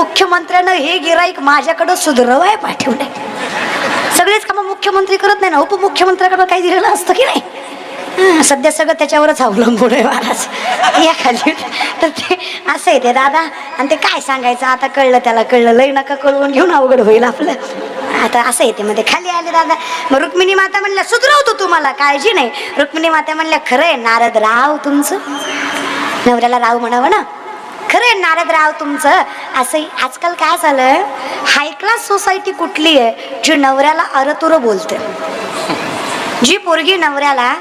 मुख्यमंत्र्यानं हे गिराईक माझ्याकडं सुधरवाय पाठवलंय. सगळेच कामं मुख्यमंत्री करत नाही ना उपमुख्यमंत्र्याकडं काही दिलेलं असतं की नाही? सध्या सगळं त्याच्यावरच अवलंबून आहे महाराज. या खाली. तर ते असं आहे ते दादा. आणि ते काय सांगायचं? आता कळलं त्याला कळलं. लय नका कळवून घेऊन अवघड होईल आपलं. आता असं येते मध्ये. खाली आले दादा. मग रुक्मिणी माता म्हणल्या सुधरवतो तुम्हाला काळजी नाही. रुक्मिणी माता म्हणल्या खरं आहे नारद राव तुमचं. नवऱ्याला राव म्हणावं ना. खरं आहे नारद राव तुमचं. असं आजकाल काय झालं हाय क्लास सोसायटी कुठली आहे जी नवऱ्याला अरतुर बोलते? जी पोरगी नवऱ्याला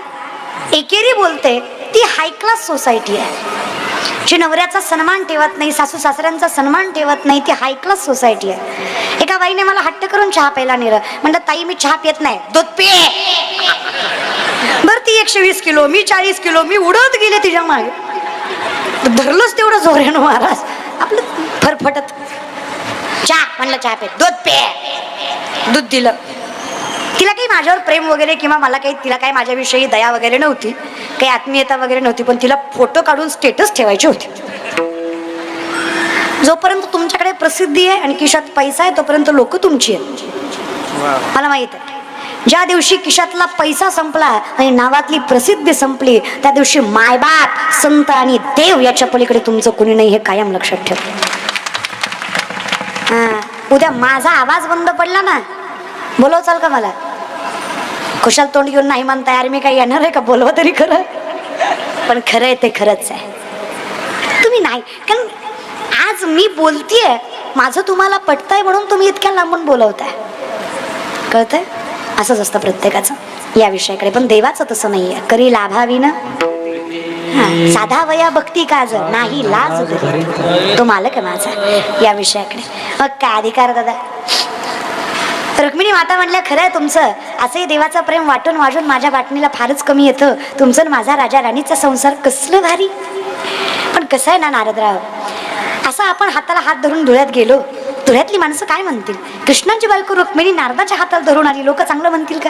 एकेरी बोलते ती हाय क्लास सोसायटी आहे. जी नवऱ्याचा सन्मान ठेवत नाही सासू सासऱ्यांचा सन्मान ठेवत नाही ती हाय क्लास सोसायटी आहे. एका बाईने मला हट्ट करून चहा प्यायला नेलं. म्हणलं ताई मी चहा पित नाही दूध पे बरं ती एकशे वीस किलो मी चाळीस किलो मी उडत गेले तिच्यामागे. धरलंच तेवढं जोऱ्यानं महाराज. आपलं फरफटत. चहा म्हणलं चहा पे दूध पे. दूध दिलं. तिला काही माझ्यावर प्रेम वगैरे किंवा मला काही तिला काही माझ्याविषयी दया वगैरे नव्हती. काही आत्मीयता वगैरे नव्हती पण तिला फोटो काढून स्टेटस ठेवायचे होते. जोपर्यंत तुमच्याकडे प्रसिद्धी आहे आणि खिशात पैसा आहे तोपर्यंत लोक तुमची आहेत. मला माहीत आहे. ज्या दिवशी खिशातला पैसा संपला आणि नावातली प्रसिद्धी संपली त्या दिवशी मायबाप संत आणि देव याच्या पलीकडे तुमचं कुणी नाही हे कायम लक्षात ठेव. उद्या माझा आवाज बंद पडला ना? बोलव चाल का मला? कुशाल तोंड घेऊन नाही म्हणताय अरे मी काही येणार आहे का? बोलवा तरी खरं. पण खरं आहे ते खरंच आहे. तुम्ही नाही कारण आज मी बोलतीये माझं तुम्हाला पटतंय म्हणून तुम्ही इतक्या लांबून बोलवताय. कळतंय? असंच असतं प्रत्येकाचं. या विषयाकडे पण देवाचं तसं नाहीये. करी लाभावी ना साधा वया भक्ती काज नाही लाज तो मालक आहे माझा. या विषयाकडे. मग काय अधिकार दादा? रुक्मिणी माता म्हटल्या खरं आहे तुमचं. असंही देवाचं प्रेम वाटून वाजून माझ्या वाटणीला फारच कमी येतं. तुमचं माझा राजा राणीचा संसार कसलं भारी. पण कसं आहे ना नारदराव? असं आपण हाताला हात धरून धुळ्यात गेलो धुळ्यातली माणसं काय म्हणतील? कृष्णांची बायको रुक्मिणी नारदाच्या हाताला धरून आली लोक चांगलं म्हणतील का?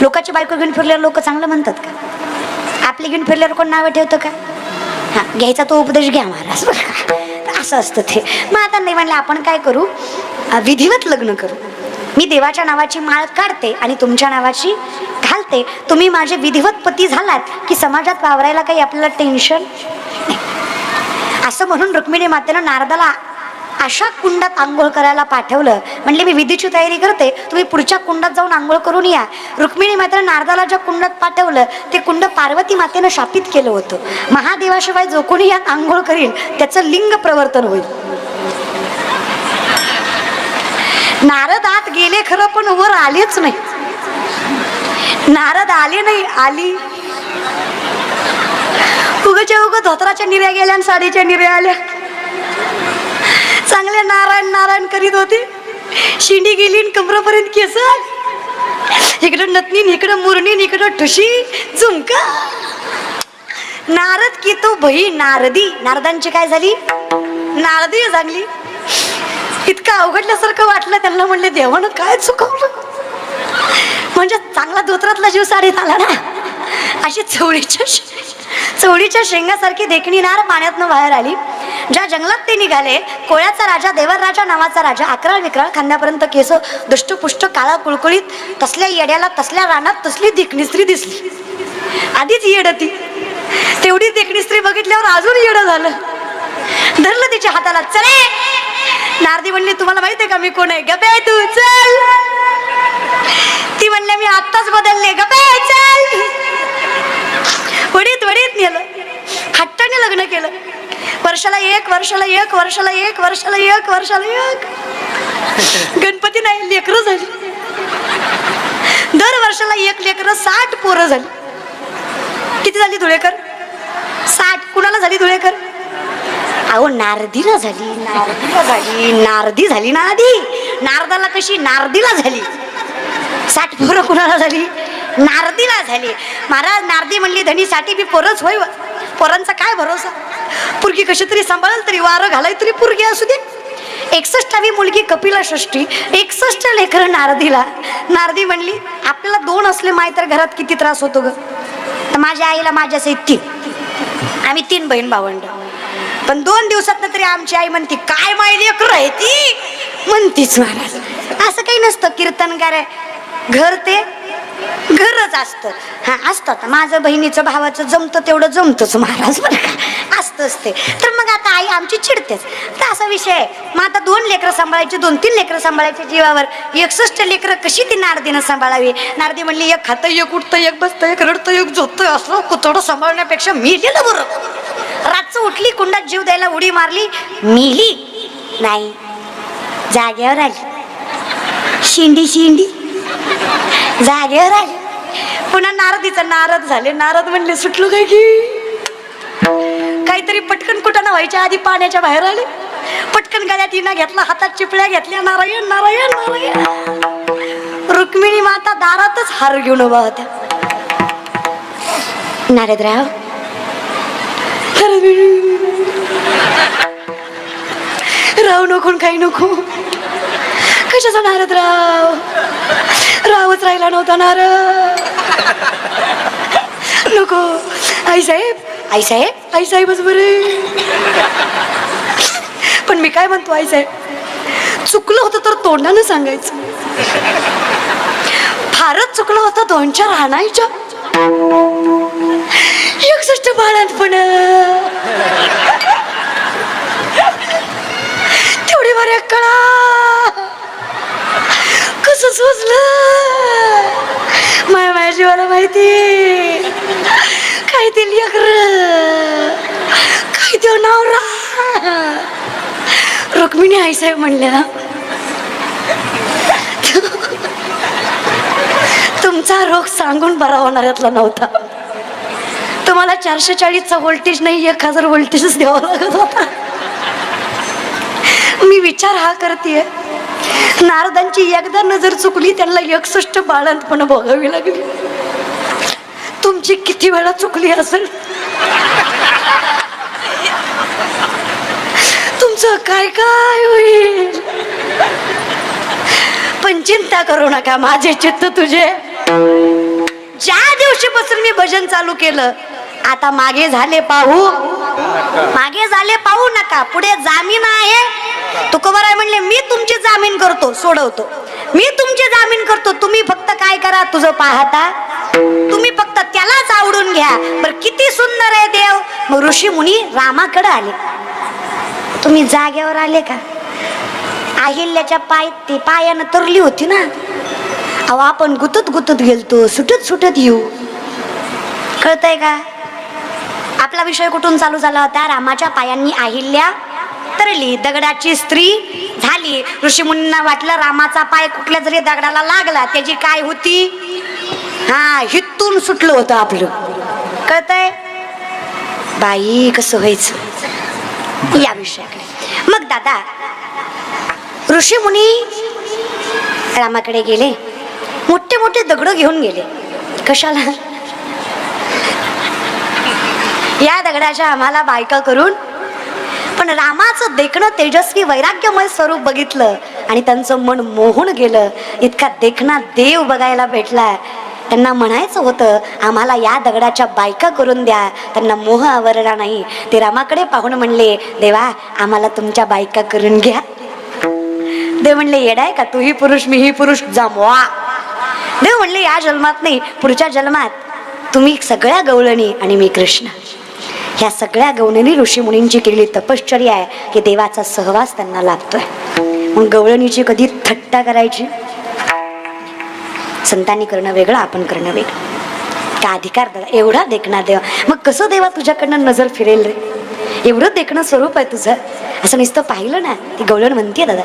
लोकांची बायको घेऊन फिरल्यावर लोक चांगलं म्हणतात का? आपली घेऊन फिरल्यावर कोण नावं ठेवतं का? हा घ्यायचा तो उपदेश घ्या महाराज. असं असतं ते. मग आता नाही म्हणलं आपण काय करू? विधिवत लग्न करू. मी देवाच्या नावाची माळ काढते आणि तुमच्या नावाची घालते. तुम्ही माझे विधिवत पती झालात की समाजात वावरायला काही आपल्याला टेन्शन असं म्हणून रुक्मिणी मातेनं नारदाला अशा कुंडात आंघोळ करायला पाठवलं. म्हणले मी विधीची तयारी करते. तुम्ही पुढच्या कुंडात जाऊन आंघोळ करून या. रुक्मिणी मात्र नारदाला ज्या कुंडात पाठवलं ते कुंड पार्वती मातेनं शापित केलं होतं. महादेवाशिवाय जो कोणी यात आंघोळ करील त्याचं लिंग प्रवर्तन होईल. नारद आत गेले खरं पण वर आलेच नाही. नारद आले नाही आली. उगच्या उग धोत्राच्या निर्या गेल्या आणि साडीच्या निर्या आल्या. चांगले नारायण नारायण करीत होते. शिंडी गेली कमरापर्यंत केस. इकडं नतनी इकडं मुरणी इकडं ठुशी झुमका. नारद की तो भई नारदी. नारदांची काय झाली? नारदी चांगली इतकं अवघडल्यासारखं वाटलं त्यांना म्हणले देवानं काय चुकवलं? म्हणजे चांगला धोत्रातला जीव साडीत आला ना. अशी चवळीच्या चवळीच्या शेंगासारखी देखणी नार पाण्यातनं बाहेर आली. ज्या जंगलात ते निघाले कोळ्याचा राजा देवरराजा नावाचा राजा अकराळ विक्राळ खांद्यापर्यंत केस दष्टपुष्ट काळा कुळकुळीत तसल्या येड्याला तसल्या रानात तसली देखणी दिसली. आधीच येड ती. तेवढी देखणी स्त्री बघितल्यावर अजून येडं झालं. धरलं तिच्या हाताला चले! नारदी म्हणली तुम्हाला माहीत आहे का मी कोण आहे? गपे तू चल! ती म्हणले मी आत्ताच बदलले गपे चल! वडीत वडीत नेलं. हट्टाने लग्न केलं. वर्षाला एक वर्षाला एक वर्षाला एक वर्षाला एक वर्षाला एक. गणपती नाही लेकरं झाली. दर वर्षाला एक लेकरं साठ पोरं झाली. किती झाली धुळेकर? साठ. कुणाला झाली धुळेकर? अहो नारदीला झाली नारदीला झाली. नारदी झाली ना आधी. नारदाला कशी? नारदीला झाली. साठ पोरं कुणाला झाली? नारदीला झाली. महाराज नारदी म्हणली धनीसाठी बी पोरच होय व. पोरांचा काय भरोसा? पुरगी कशी तरी सांभाळल तरी वारं घालाय तरी पुरगी असू दे. एकसष्टावी मुलगी कपिला षष्टी एकसष्ट लेकर नारदीला. नारदी म्हणली आपल्याला दोन असले माय तर घरात किती त्रास होतो ग? तर माझ्या आईला माझ्या तीन. आम्ही तीन बहीण भावंड. पण दोन दिवसात तरी आमची आई म्हणते काय माय लेकर आहे ती? म्हणतीच महाराज. असं काही नसतं कीर्तनकार आहे. घर ते घरच असतं. हा असतं आता. माझं बहिणीचं भावाचं जमतं तेवढं जमतंच महाराज बरं का? असतंच ते तर मग आता आई आमची चिडतेच. तर असा विषय आहे. मग आता दोन लेकरं सांभाळायची दोन तीन लेकरं सांभाळायची जीवावर. एकसष्ट लेकरं कशी ती नारदीनं सांभाळावी? नारदी म्हणली एक खातं एक उठतं एक बसतं एक रडतं एक झोपतं असं कुतडं सांभाळण्यापेक्षा मी बरं. रातचं उठली कुंडात जीव द्यायला उडी मारली मिली नाही जाग्यावर आली. शिंडी शिंडी. जागे राहिले पुन्हा नारदीचा नारद झाले. नारद म्हणले सुटलो काय की? काहीतरी पटकन कुठं ना व्हायच्या आधी पाण्याच्या बाहेर आले? पटकन गळ्यात इना घेतला हातात चिपळ्या घेतल्या नारायण नारायण नारायण. रुक्मिणी माता दारातच हार घेऊन उभा होत्या. नारदराव. राहू नको न काही नको. कशाचा नारदराव रावच राहिला नव्हता नार नको. आई साहेब आई साहेब आई साहेबच बरे. पण मी काय म्हणतो आई साहेब चुकलं होतं तर तोंडानं सांगायचं. फारच चुकलं होतं दोन चार हाणायच्या एकसष्ट बाळांतपण. तेवढी बऱ्या कळा. सोचलं. माया माया जीवाला माहिती. काय ते लेकर. काय ते नवरा. रुक्मिणी आई साहेब ना. तुमचा रोग सांगून बरा होणार यातला नव्हता. तुम्हाला चारशे चाळीसचा व्होल्टेज नाही एक हजार व्होल्टेजच द्यावा लागत होता. मी विचार हा करते नारदांची एकदा नजर चुकली त्यांना एकसष्ट बाळंतपण भोगावी लागली. तुमची किती वेळा चुकली असेल? तुमचं काय काय होईल? पण चिंता करू नका माझे चित्त तुझे. ज्या दिवशीपासून मी भजन चालू केलं आता मागे झाले पाहू. मागे झाले पाहू नका पुढे जामीन आहे. तुकोबराय म्हणले मी तुमची जामीन करतो सोडवतो. मी तुमची जामीन करतो तुम्ही फक्त काय करा तुझं पाहता? तुम्ही फक्त त्यालाच आवडून घ्या. बरं किती सुंदर आहे देव. मग ऋषी मुनी रामाकडे आले. तुम्ही जाग्यावर आले का? अहिल्याच्या पाय ती पायानं तरली होती ना. अहो आपण गुतत गुतत गेलतो सुटत सुटत येऊ. कळतंय का? आपला विषय कुठून चालू झाला होता? रामाच्या पायांनी अहिल्या तरली दगडाची स्त्री झाली. ऋषीमुनींना वाटलं रामाचा पाय कुठल्या जरी दगडाला लागला त्याची काय होती? हा हितून सुटलं होतं आपलं. कळतंय? बाई कसं व्हायचं? या विषयाकडे. मग दादा ऋषी मुनी रामाकडे गेले. मोठे मोठे दगड घेऊन गेले. कशाला? या दगडाच्या आम्हाला बायका करून पण रामाचं देखणं तेजस्वी वैराग्यमय स्वरूप बघितलं आणि त्यांचं मन मोहून गेलं. इतका देखणा देव बघायला भेटला त्यांना म्हणायचं होतं आम्हाला या दगडाच्या बायका करून द्या. त्यांना मोह आवरला नाही. ते रामाकडे पाहून म्हणले देवा आम्हाला तुमच्या बायका करून घ्या. देव म्हणले येडाय का तूही पुरुष मीही पुरुष जामवा. देव म्हणले या जन्मात नाही पुढच्या जन्मात. तुम्ही सगळ्या गवळणी आणि मी कृष्ण. ह्या सगळ्या गवळणी ऋषी मुनींची केलेली तपश्चर्या आहे. की देवाचा सहवास त्यांना लाभतोय. मग गवळणीची कधी थट्टा करायची? संतांनी करणं वेगळं आपण करणं वेगळं. का अधिकार दादा एवढा देखणार देवा. मग कसं देवा तुझ्याकडनं नजर फिरेल रे? एवढं देखणं स्वरूप आहे तुझं. असं नुसतं पाहिलं ना ती गवळण म्हणते दादा.